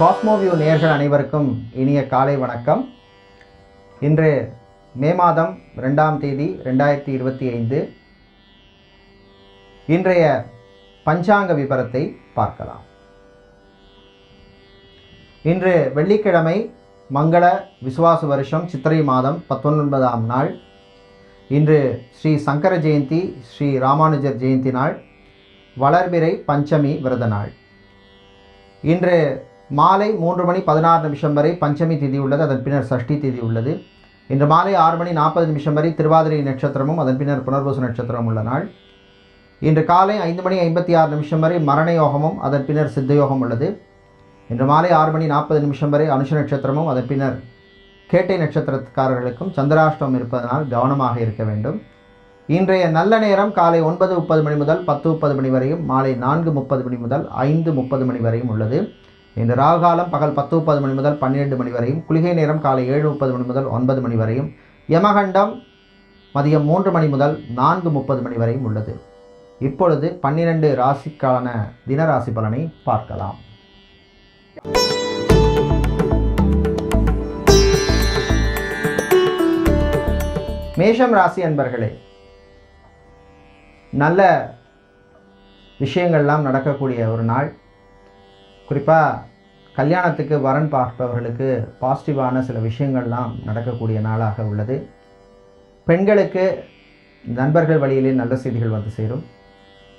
Cosmoview நேர்கள் அனைவருக்கும் இனிய காலை வணக்கம். இன்று மே மாதம் ரெண்டாம் தேதி ரெண்டாயிரத்தி இருபத்தி ஐந்து. இன்றைய பஞ்சாங்க விபரத்தை பார்க்கலாம். இன்று வெள்ளிக்கிழமை மங்கள விசுவாச வருஷம் சித்திரை மாதம் பத்தொன்பதாம் நாள். இன்று ஸ்ரீ சங்கர ஜெயந்தி ஸ்ரீ ராமானுஜர் ஜெயந்தி நாள். வளர்பிறை பஞ்சமி விரத நாள். இன்று மாலை மூன்று மணி பதினாறு நிமிஷம் வரை பஞ்சமி திதி உள்ளது அதன் பின்னர் சஷ்டி திதி உள்ளது. இன்று மாலை ஆறு மணி நாற்பது நிமிஷம் வரை திருவாதிரை நட்சத்திரமும் அதன் பின்னர் புனர்வசு நட்சத்திரமும் உள்ள நாள். இன்று காலை ஐந்து மணி ஐம்பத்தி ஆறு நிமிஷம் வரை மரண யோகமும் அதன் பின்னர் சித்த யோகம் உள்ளது. இன்று மாலை ஆறு மணி நாற்பது நிமிஷம் வரை அனுஷ நட்சத்திரமும் அதன் பின்னர் கேட்டை நட்சத்திரக்காரர்களுக்கும் சந்திராஷ்டம் இருப்பதனால் கவனமாக இருக்க வேண்டும். இன்றைய நல்ல நேரம் காலை ஒன்பது முப்பது மணி முதல் பத்து முப்பது மணி வரையும் மாலை நான்கு முப்பது மணி முதல் ஐந்து முப்பது மணி வரையும் உள்ளது. இந்த ராகுகாலம் பகல் பத்து முப்பது மணி முதல் பன்னிரெண்டு மணி வரையும் குளிகை நேரம் காலை ஏழு முப்பது மணி முதல் ஒன்பது மணி வரையும் யமகண்டம் மதியம் மூன்று மணி முதல் நான்கு முப்பது மணி வரையும் உள்ளது. இப்பொழுது பன்னிரண்டு ராசிக்கான தினராசி பலனை பார்க்கலாம். மேஷம் ராசி அன்பர்களே நல்ல விஷயங்கள்லாம் நடக்கக்கூடிய ஒரு நாள். குறிப்பாக கல்யாணத்துக்கு வரன் பார்ப்பவர்களுக்கு பாசிட்டிவான சில விஷயங்கள்லாம் நடக்கக்கூடிய நாளாக உள்ளது. பெண்களுக்கு நண்பர்கள் வழியிலே நல்ல செய்திகள் வந்து சேரும்.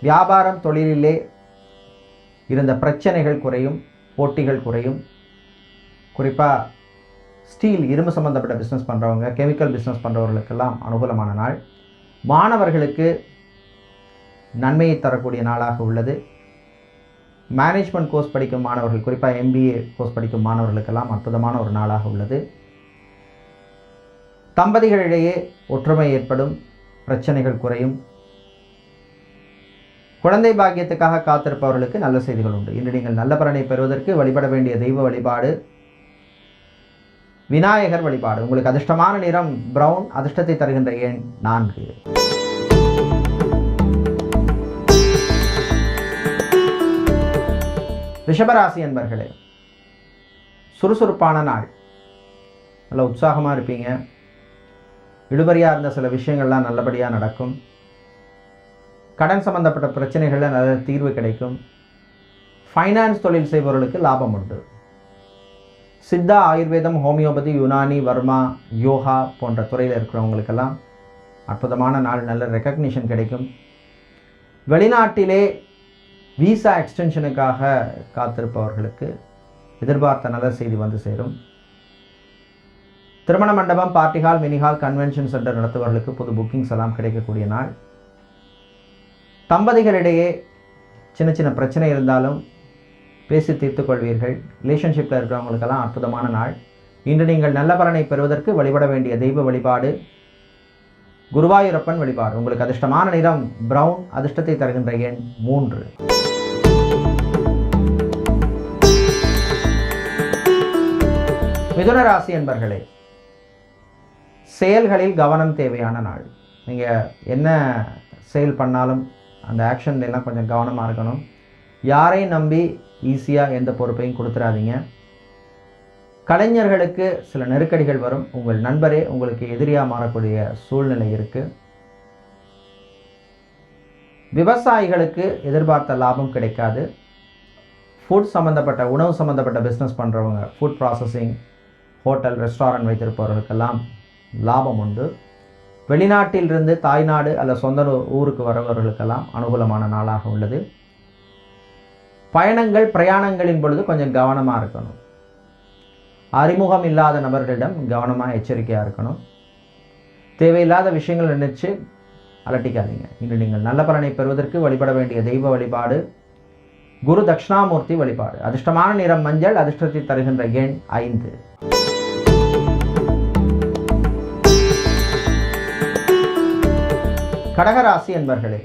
வியாபாரம் தொழிலிலே இருந்த பிரச்சனைகள் குறையும் போட்டிகள் குறையும். குறிப்பாக ஸ்டீல் இரும்பு சம்மந்தப்பட்ட பிஸ்னஸ் பண்ணுறவங்க கெமிக்கல் பிஸ்னஸ் பண்ணுறவர்களுக்கெல்லாம் அனுகூலமான நாள். மாணவர்களுக்கு நன்மையை தரக்கூடிய நாளாக உள்ளது. மேனேஜ்மெண்ட் கோர்ஸ் படிக்கும் மாணவர்கள் குறிப்பாக எம்பிஏ கோர்ஸ் படிக்கும் மாணவர்களுக்கெல்லாம் அற்புதமான ஒரு நாளாக உள்ளது. தம்பதிகளிடையே ஒற்றுமை ஏற்படும் பிரச்சனைகள் குறையும். குழந்தை பாக்கியத்துக்காக காத்திருப்பவர்களுக்கு நல்ல செய்திகள் உண்டு. இன்று நீங்கள் நல்ல பலனை பெறுவதற்கு வழிபட வேண்டிய தெய்வ வழிபாடு விநாயகர் வழிபாடு. உங்களுக்கு அதிர்ஷ்டமான நிறம் பிரவுன் அதிர்ஷ்டத்தை தருகின்ற எண் நான்கு. ரிஷபராசி என்பர்களே சுறுசுறுப்பான நாள். நல்ல உற்சாகமாக இருப்பீங்க. இழுபறியாக இருந்த சில விஷயங்கள்லாம் நல்லபடியாக நடக்கும். கடன் சம்பந்தப்பட்ட பிரச்சனைகளில் நல்ல தீர்வு கிடைக்கும். ஃபைனான்ஸ் தொழில் செய்பவர்களுக்கு லாபம் உண்டு. சித்தா ஆயுர்வேதம் ஹோமியோபதி யுனானி வர்மா யோகா போன்ற துறையில் இருக்கிறவங்களுக்கெல்லாம் அற்புதமான நாள் நல்ல ரெக்கக்னிஷன் கிடைக்கும். வெளிநாட்டிலே விசா எக்ஸ்டென்ஷனுக்காக காத்திருப்பவர்களுக்கு எதிர்பார்த்த நல்ல செய்தி வந்து சேரும். திருமண மண்டபம் party hall mini hall convention centre நடத்துபவர்களுக்கு புது புக்கிங்ஸ் எல்லாம் கிடைக்கக்கூடிய நாள். தம்பதிகளிடையே சின்ன சின்ன பிரச்சனை இருந்தாலும் பேசி தீர்த்து கொள்வீர்கள். ரிலேஷன்ஷிப்பில் இருக்கிறவங்களுக்கெல்லாம் அற்புதமான நாள். இன்று நீங்கள் நல்ல பலனை பெறுவதற்கு வழிபட வேண்டிய தெய்வ வழிபாடு குருவாயூரப்பன் வழிபாடு. உங்களுக்கு அதிர்ஷ்டமான நிறம் பிரவுன் அதிர்ஷ்டத்தை தருகின்ற எண் மூன்று. மிதுன ராசி என்பர்களே செயல்களில் கவனம் தேவையான நாள். நீங்கள் என்ன செயல் பண்ணாலும் அந்த ஆக்ஷன் எல்லாம் கொஞ்சம் கவனமாக இருக்கணும். யாரையும் நம்பி ஈஸியாக எந்த பொறுப்பையும் கொடுத்துடாதீங்க கலைஞர்களுக்கு சில நெருக்கடிகள் வரும். உங்கள் நண்பரே உங்களுக்கு எதிரியாக மாறக்கூடிய சூழ்நிலை இருக்குது விவசாயிகளுக்கு எதிர்பார்த்த லாபம் கிடைக்காது. ஃபுட் சம்மந்தப்பட்ட உணவு சம்மந்தப்பட்ட பிஸ்னஸ் பண்ணுறவங்க ஃபுட் ப்ராசஸிங் ஹோட்டல் ரெஸ்டாரண்ட் வைத்திருப்பவர்களுக்கெல்லாம் லாபம் உண்டு. வெளிநாட்டிலிருந்து தாய்நாடு அல்ல சொந்த ஊருக்கு வரவர்களுக்கெல்லாம் அனுகூலமான நாளாக உள்ளது. பயணங்கள் பிரயாணங்களின் பொழுது கொஞ்சம் கவனமாக இருக்கணும். அறிமுகம் இல்லாத நபர்களிடம் கவனமாக எச்சரிக்கையாக இருக்கணும். தேவையில்லாத விஷயங்கள் நினைச்சு அலட்டிக்காதீங்க. இன்று நீங்கள் நல்ல பலனை பெறுவதற்கு வழிபட வேண்டிய தெய்வ வழிபாடு குரு தட்சிணாமூர்த்தி வழிபாடு. அதிர்ஷ்டமான நிறம் மஞ்சள் அதிர்ஷ்டத்தை தருகின்ற எண் ஐந்து. கடகராசி என்பர்களே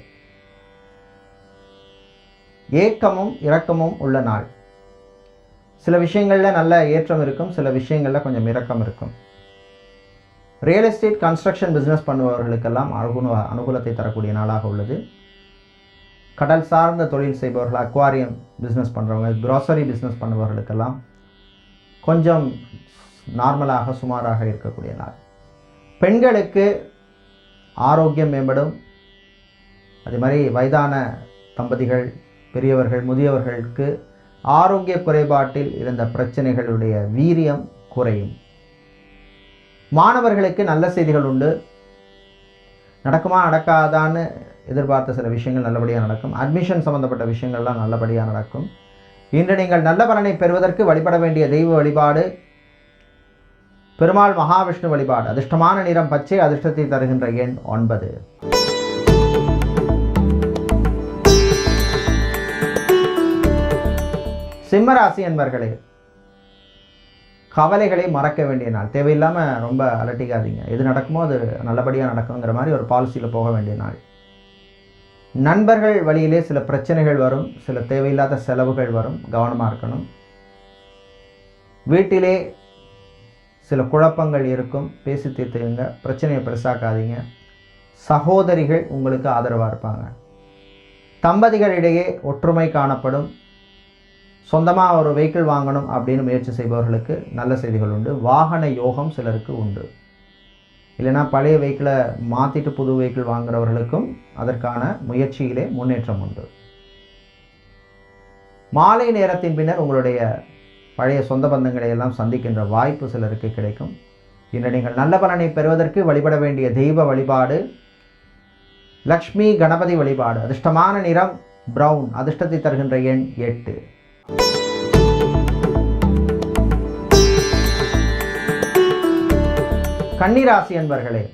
ஏக்கமும் இரக்கமும் உள்ள நாள். சில விஷயங்களில் நல்ல ஏற்றம் இருக்கும் சில விஷயங்களில் கொஞ்சம் இறக்கம் இருக்கும். ரியல் எஸ்டேட் கன்ஸ்ட்ரக்ஷன் பிஸ்னஸ் பண்ணுபவர்களுக்கெல்லாம் அனுகுண அனுகூலத்தை தரக்கூடிய நாளாக உள்ளது. கடல் சார்ந்த தொழில் செய்பவர்கள் அக்வாரியம் பிஸ்னஸ் பண்ணுறவங்க க்ராசரி பிஸ்னஸ் பண்ணுபவர்களுக்கெல்லாம் கொஞ்சம் நார்மலாக சுமாராக இருக்கக்கூடிய நாள். பெண்களுக்கு ஆரோக்கியம் மேம்படும். அதே மாதிரி வயதான தம்பதிகள் பெரியவர்கள் முதியவர்களுக்கு ஆரோக்கிய குறைபாட்டில் இருந்த பிரச்சனைகளுடைய வீரியம் குறையும். மாணவர்களுக்கு நல்ல செய்திகள் உண்டு. நடக்குமா நடக்காதான்னு எதிர்பார்த்த சில விஷயங்கள் நல்லபடியாக நடக்கும். அட்மிஷன் சம்மந்தப்பட்ட விஷயங்கள்லாம் நல்லபடியாக நடக்கும். இன்று நீங்கள் நல்ல பலனை பெறுவதற்கு வழிபட வேண்டிய தெய்வ வழிபாடு பெருமாள் மகாவிஷ்ணு வழிபாடு அதிர்ஷ்டமான நிறம் பச்சை அதிர்ஷ்டத்தை தருகின்ற எண் ஒன்பது. சிம்மராசி என்பர்களே கவலைகளை மறக்க வேண்டிய நாள் தேவையில்லாமல் ரொம்ப அலட்டிக்காதீங்க. எது நடக்குமோ அது நல்லபடியாக நடக்குங்கிற மாதிரி ஒரு பாலிசியில் போக வேண்டிய நாள். நண்பர்கள் வழியிலே சில பிரச்சனைகள் வரும் சில தேவையில்லாத செலவுகள் வரும் கவனமாக இருக்கணும். வீட்டிலே சில குழப்பங்கள் இருக்கும் பேசி தீர்த்துங்க பிரச்சனையை பெருசாக்காதீங்க. சகோதரிகள் உங்களுக்கு ஆதரவாக இருப்பாங்க. தம்பதிகளிடையே ஒற்றுமை காணப்படும் சொந்தமாக ஒரு வெஹிக்கிள் வாங்கணும் அப்படின்னு முயற்சி செய்பவர்களுக்கு நல்ல செய்திகள் உண்டு. வாகன யோகம் சிலருக்கு உண்டு. இல்லைனா பழைய வெஹிக்கிளை மாற்றிட்டு புது வெஹிக்கிள் வாங்குறவர்களுக்கும் அதற்கான முயற்சியிலே முன்னேற்றம் உண்டு. மாலை நேரத்தின் பின்னர் உங்களுடைய பழைய சொந்த பந்தங்களை எல்லாம் சந்திக்கின்ற வாய்ப்பு சிலருக்கு கிடைக்கும். இன்று நீங்கள் நல்ல பலனை பெறுவதற்கு வழிபட வேண்டிய தெய்வ வழிபாடு லக்ஷ்மி கணபதி வழிபாடு அதிர்ஷ்டமான நிறம் ப்ரௌன் அதிர்ஷ்டத்தை தருகின்ற எண் எட்டு. கன்னிராசி அன்பர்களே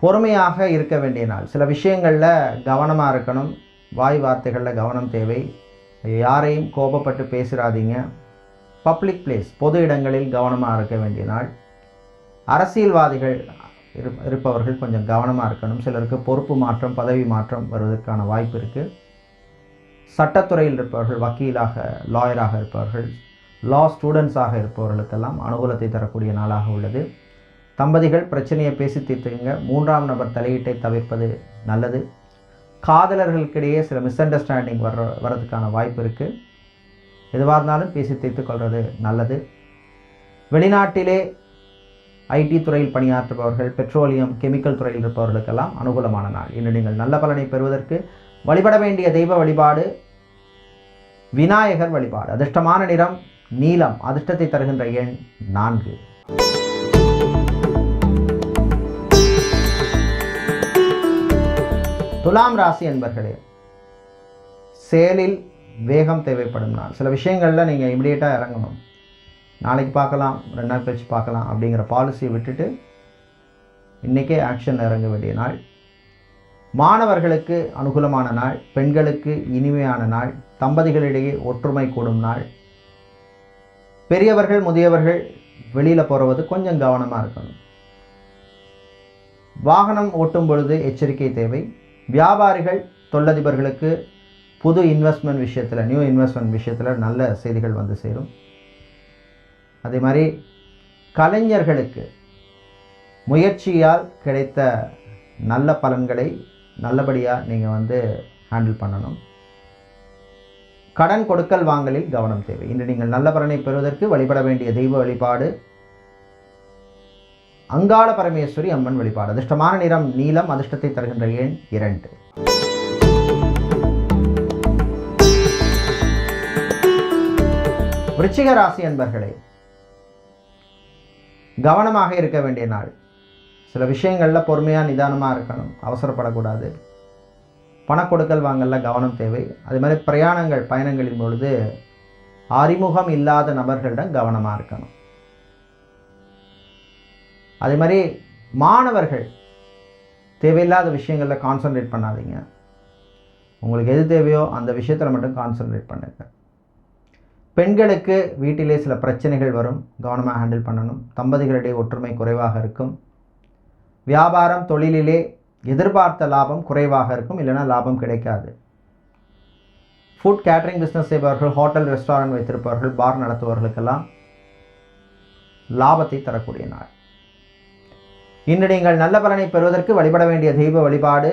பொறுமையாக இருக்க வேண்டிய நாள். சில விஷயங்களில் கவனமாக இருக்கணும். வாய் வார்த்தைகளில் கவனம் தேவை. யாரையும் கோபப்பட்டு பேசிடாதீங்க பப்ளிக் பிளேஸ் பொது இடங்களில் கவனமாக இருக்க வேண்டிய நாள். அரசியல்வாதிகள் இரு இருப்பவர்கள் கொஞ்சம் கவனமாக இருக்கணும். சிலருக்கு பொறுப்பு மாற்றம் பதவி மாற்றம் வருவதற்கான வாய்ப்பு இருக்குது சட்டத்துறையில் இருப்பவர்கள் வக்கீலாக லாயராக இருப்பவர்கள் லா ஸ்டூடெண்ட்ஸாக இருப்பவர்களுக்கெல்லாம் அனுகூலத்தை தரக்கூடிய நாளாக உள்ளது. தம்பதிகள் பிரச்சனையை பேசி தீர்த்துக்கங்க. மூன்றாம் நபர் தலையீட்டை தவிர்ப்பது நல்லது. காதலர்களுக்கிடையே சில மிஸ் அண்டர்ஸ்டாண்டிங் வர்ற வர்றதுக்கான வாய்ப்பு இருக்குது எதுவாக இருந்தாலும் பேசி தீர்த்து கொள்வது நல்லது. வெளிநாட்டிலே ஐடி துறையில் பணியாற்றுபவர்கள் பெட்ரோலியம் கெமிக்கல் துறையில் இருப்பவர்களுக்கெல்லாம் அனுகூலமான நாள். இன்று நீங்கள் நல்ல பலனை பெறுவதற்கு வழிபட வேண்டிய தெய்வ வழிபாடு விநாயகர் வழிபாடு. அதிர்ஷ்டமான நிறம் நீலம். அதிர்ஷ்டத்தை தருகின்ற எண் நான்கு. துலாம் ராசி என்பர்களே செயலில் வேகம் தேவைப்படும் நாள். சில விஷயங்களில் நீங்கள் இமிடியேட்டாக இறங்கணும். நாளைக்கு பார்க்கலாம் ரெண்டு நாள் கழிச்சு பார்க்கலாம் அப்படிங்கிற பாலிசியை விட்டுட்டு இன்றைக்கே ஆக்ஷன் இறங்க வேண்டிய நாள். மாணவர்களுக்கு அனுகூலமான நாள் பெண்களுக்கு இனிமையான நாள் தம்பதிகளிடையே ஒற்றுமை கூடும் நாள். பெரியவர்கள் முதியவர்கள் வெளியில் போகிறது கொஞ்சம் கவனமாக இருக்கணும். வாகனம் ஓட்டும் பொழுது எச்சரிக்கை தேவை. வியாபாரிகள் தொழிலதிபர்களுக்கு புது இன்வெஸ்ட்மெண்ட் விஷயத்தில் நியூ இன்வெஸ்ட்மெண்ட் விஷயத்தில் நல்ல செய்திகள் வந்து சேரும். அதே மாதிரி கலைஞர்களுக்கு முயற்சியால் கிடைத்த நல்ல பலன்களை நல்லபடியாக நீங்கள் வந்து ஹேண்டில் பண்ணணும். கடன் கொடுக்கல் வாங்கலில் கவனம் தேவை. இன்று நீங்கள் நல்ல பலனை பெறுவதற்கு வழிபட வேண்டிய தெய்வ வழிபாடு அங்காள பரமேஸ்வரி அம்மன் வழிபாடு. அதிர்ஷ்டமான நிறம் நீலம் அதிர்ஷ்டத்தை தருகின்ற எண் இரண்டு. விருச்சிக ராசி அன்பர்களே கவனமாக இருக்க வேண்டிய நாள். சில விஷயங்களில் பொறுமையாக நிதானமாக இருக்கணும். அவசரப்படக்கூடாது. பண கொடுக்கல் வாங்கல கவனம் தேவை. அதே மாதிரி பிரயாணங்கள் பயணங்களின் பொழுது அறிமுகம் இல்லாத நபர்களிடம் கவனமாக இருக்கணும். அதே மாதிரி மாணவர்கள் தேவையில்லாத விஷயங்களில் கான்சன்ட்ரேட் பண்ணாதீங்க. உங்களுக்கு எது தேவையோ அந்த விஷயத்தில் மட்டும் கான்சன்ட்ரேட் பண்ணுங்க. பெண்களுக்கு வீட்டிலே சில பிரச்சனைகள் வரும். கவனமாக ஹேண்டில் பண்ணணும். தம்பதிகளிடையே ஒற்றுமை குறைவாக இருக்கும். வியாபாரம் தொழிலிலே எதிர்பார்த்த லாபம் குறைவாக இருக்கும் இல்லைனா லாபம் கிடைக்காது. ஃபுட் கேட்ரிங் பிஸ்னஸ் செய்பவர்கள் ஹோட்டல் ரெஸ்டாரண்ட் வைத்திருப்பவர்கள் பார் நடத்துபவர்களுக்கெல்லாம் லாபத்தை தரக்கூடிய நாள். இன்று நீங்கள் நல்ல பலனை பெறுவதற்கு வழிபட வேண்டிய தெய்வ வழிபாடு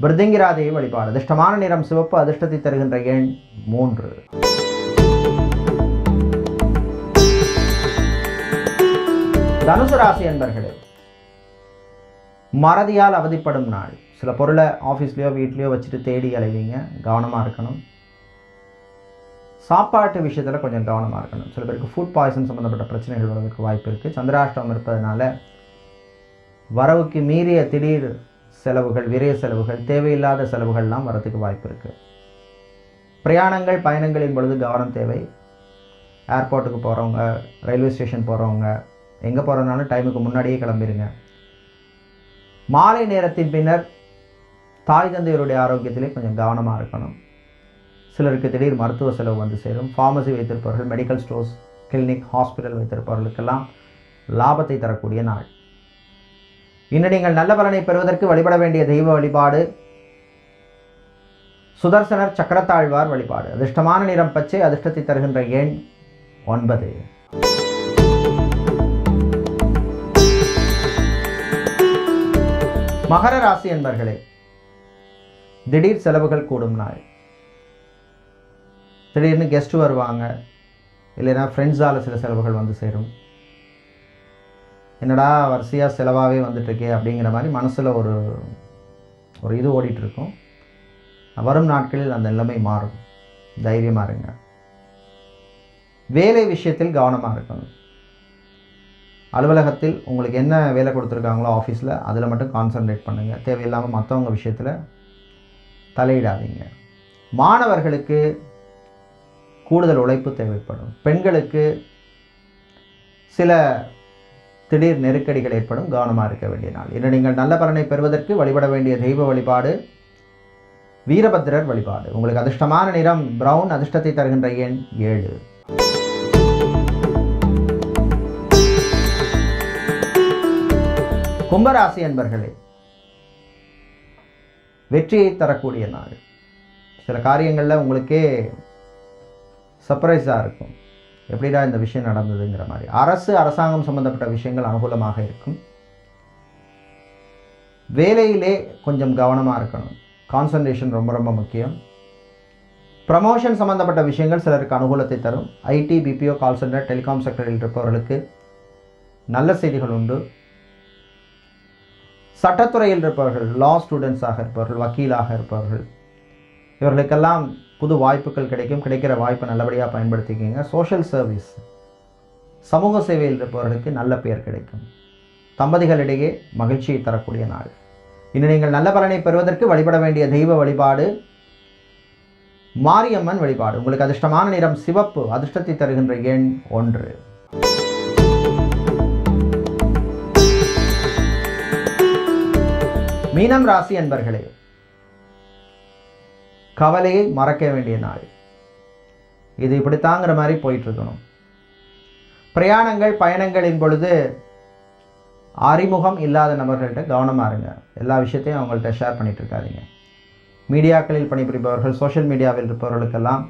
பிருதிங்கிரா தெய்வ வழிபாடு. அதிர்ஷ்டமான நிறம் சிவப்பு அதிர்ஷ்டத்தை தருகின்ற எண் மூன்று. தனுசு ராசி என்பர்களே மறதியால் அவதிப்படும் நாள். சில பொருளை ஆஃபீஸ்லேயோ வீட்லேயோ வச்சுட்டு தேடி அலைவீங்க. கவனமாக இருக்கணும். சாப்பாட்டு விஷயத்தில் கொஞ்சம் கவனமாக இருக்கணும். சில பேருக்கு ஃபுட் பாய்சன் சம்மந்தப்பட்ட பிரச்சனைகள் வர்றதுக்கு வாய்ப்பு இருக்குது சந்திராஷ்டம் இருப்பதனால வரவுக்கு மீறிய திடீர் செலவுகள் விரைய செலவுகள் தேவையில்லாத செலவுகள்லாம் வரதுக்கு வாய்ப்பு இருக்குது பிரயாணங்கள் பயணங்களின் பொழுது கவனம் தேவை. ஏர்போர்ட்டுக்கு போகிறவங்க ரயில்வே ஸ்டேஷன் போகிறவங்க எங்கே போகிறதுனாலும் டைமுக்கு முன்னாடியே கிளம்பிடுங்க மாலை நேரத்தின் பின்னர் தாய் தந்தையருடைய ஆரோக்கியத்திலே கொஞ்சம் கவனமாக இருக்கணும். சிலருக்கு திடீர் மருத்துவ செலவு வந்து சேரும். ஃபார்மசி வைத்திருப்பவர்கள் மெடிக்கல் ஸ்டோர்ஸ் கிளினிக் ஹாஸ்பிட்டல் வைத்திருப்பவர்களுக்கெல்லாம் லாபத்தை தரக்கூடிய நாள். இன்று நீங்கள் நல்ல பலனை பெறுவதற்கு வழிபட வேண்டிய தெய்வ வழிபாடு சுதர்சனர் சக்கரத்தாழ்வார் வழிபாடு. அதிர்ஷ்டமான நிறம் பச்சை அதிர்ஷ்டத்தை தருகின்ற எண் ஒன்பது. மகர ராசி என்பர்களே திடீர் செலவுகள் கூடும் நாள். திடீர்னு கெஸ்ட் வருவாங்க இல்லைன்னா ஃப்ரெண்ட்ஸால் சில செலவுகள் வந்து சேரும். என்னடா வரிசையாக செலவாகவே வந்துட்டுருக்கே அப்படிங்கிற மாதிரி மனசில் ஒரு ஒரு இது ஓடிட்டுருக்கும். வரும் நாட்களில் அந்த நிலைமை மாறும். தைரியமாக இருங்க. வேலை விஷயத்தில் கவனமாக இருக்கணும். அலுவலகத்தில் உங்களுக்கு என்ன வேலை கொடுத்துருக்காங்களோ ஆஃபீஸில் அதில் மட்டும் கான்சன்ட்ரேட் பண்ணுங்கள் தேவையில்லாமல் மற்றவங்க விஷயத்தில் தலையிடாதீங்க. மாணவர்களுக்கு கூடுதல் உழைப்பு தேவைப்படும். பெண்களுக்கு சில திடீர் நெருக்கடிகள் ஏற்படும். கவனமாக இருக்க வேண்டிய நாள். இன்று நீங்கள் நல்ல பலனை பெறுவதற்கு வழிபட வேண்டிய தெய்வ வழிபாடு வீரபத்திரர் வழிபாடு. உங்களுக்கு அதிர்ஷ்டமான நிறம் ப்ரௌன் அதிர்ஷ்டத்தை தருகின்ற எண் ஏழு. கும்பராசி என்பர்களே வெற்றியை தரக்கூடிய நாள். சில காரியங்களில் உங்களுக்கே சர்ப்ரைஸாக இருக்கும். எப்படிடா இந்த விஷயம் நடந்ததுங்கிற மாதிரி. அரசு அரசாங்கம் சம்பந்தப்பட்ட விஷயங்கள் அனுகூலமாக இருக்கும். வேலையிலே கொஞ்சம் கவனமாக இருக்கணும். கான்சன்ட்ரேஷன் ரொம்ப ரொம்ப முக்கியம். ப்ரமோஷன் சம்பந்தப்பட்ட விஷயங்கள் சிலருக்கு அனுகூலத்தை தரும். IT BPO call centre telecom செக்டரில் இருப்பவர்களுக்கு நல்ல செய்திகள் உண்டு. சட்டத்துறையில் இருப்பவர்கள் லா ஸ்டூடெண்ட்ஸாக இருப்பவர்கள் வக்கீலாக இருப்பவர்கள் இவர்களுக்கெல்லாம் புது வாய்ப்புகள் கிடைக்கும் கிடைக்கிற வாய்ப்பை நல்லபடியாக பயன்படுத்திக்கிங்க. சோஷியல் சர்வீஸ் சமூக சேவையில் இருப்பவர்களுக்கு நல்ல பெயர் கிடைக்கும். தம்பதிகளிடையே மகிழ்ச்சியை தரக்கூடிய நாள். இன்று நீங்கள் நல்ல பலனை பெறுவதற்கு வழிபட வேண்டிய தெய்வ வழிபாடு மாரியம்மன் வழிபாடு. உங்களுக்கு அதிர்ஷ்டமான நிறம் சிவப்பு அதிர்ஷ்டத்தை தருகின்ற எண் ஒன்று. மீனம் ராசி என்பர்களே கவலையை மறக்க வேண்டிய நாள். இது இப்படித்தாங்கிற மாதிரி போயிட்டுருக்கணும். பிரயாணங்கள் பயணங்களின் பொழுது அறிமுகம் இல்லாத நபர்கள்ட்ட கவனமாக இருங்க. எல்லா விஷயத்தையும் அவங்கள்ட்ட ஷேர் பண்ணிகிட்டு இருக்காதிங்க. மீடியாக்களில் பணிபுரிபவர்கள் சோஷியல் மீடியாவில் இருப்பவர்களுக்கெல்லாம்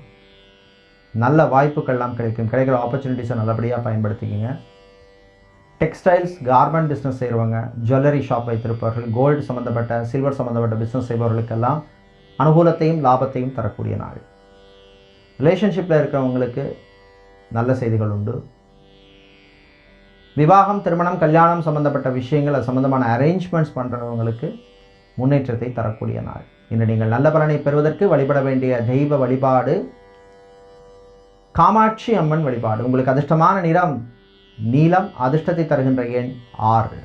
நல்ல வாய்ப்புகள்லாம் கிடைக்கும். கிடைக்கிற ஆப்பர்ச்சுனிட்டிஸை நல்லபடியாக பயன்படுத்திக்கிங்க. டெக்ஸ்டைல்ஸ் கார்மெண்ட் பிஸ்னஸ் செய்கிறவங்க ஜுவல்லரி ஷாப் வைத்திருப்பவர்கள் கோல்டு சம்மந்தப்பட்ட சில்வர் சம்மந்தப்பட்ட பிஸ்னஸ் செய்பவர்களுக்கெல்லாம் அனுகூலத்தையும் லாபத்தையும் தரக்கூடிய நாள். ரிலேஷன்ஷிப்பில் இருக்கிறவங்களுக்கு நல்ல செய்திகள் உண்டு. விவாகம் திருமணம் கல்யாணம் சம்மந்தப்பட்ட விஷயங்கள் அது சம்பந்தமான அரேஞ்ச்மெண்ட்ஸ் பண்ணுறவங்களுக்கு முன்னேற்றத்தை தரக்கூடிய நாள். இன்று நீங்கள் நல்ல பலனை பெறுவதற்கு வழிபட வேண்டிய தெய்வ வழிபாடு காமாட்சி அம்மன் வழிபாடு. உங்களுக்கு அதிர்ஷ்டமான நிறம் நீலம் அதிர்ஷ்டத்தை தருகின்ற எண் ஆறு.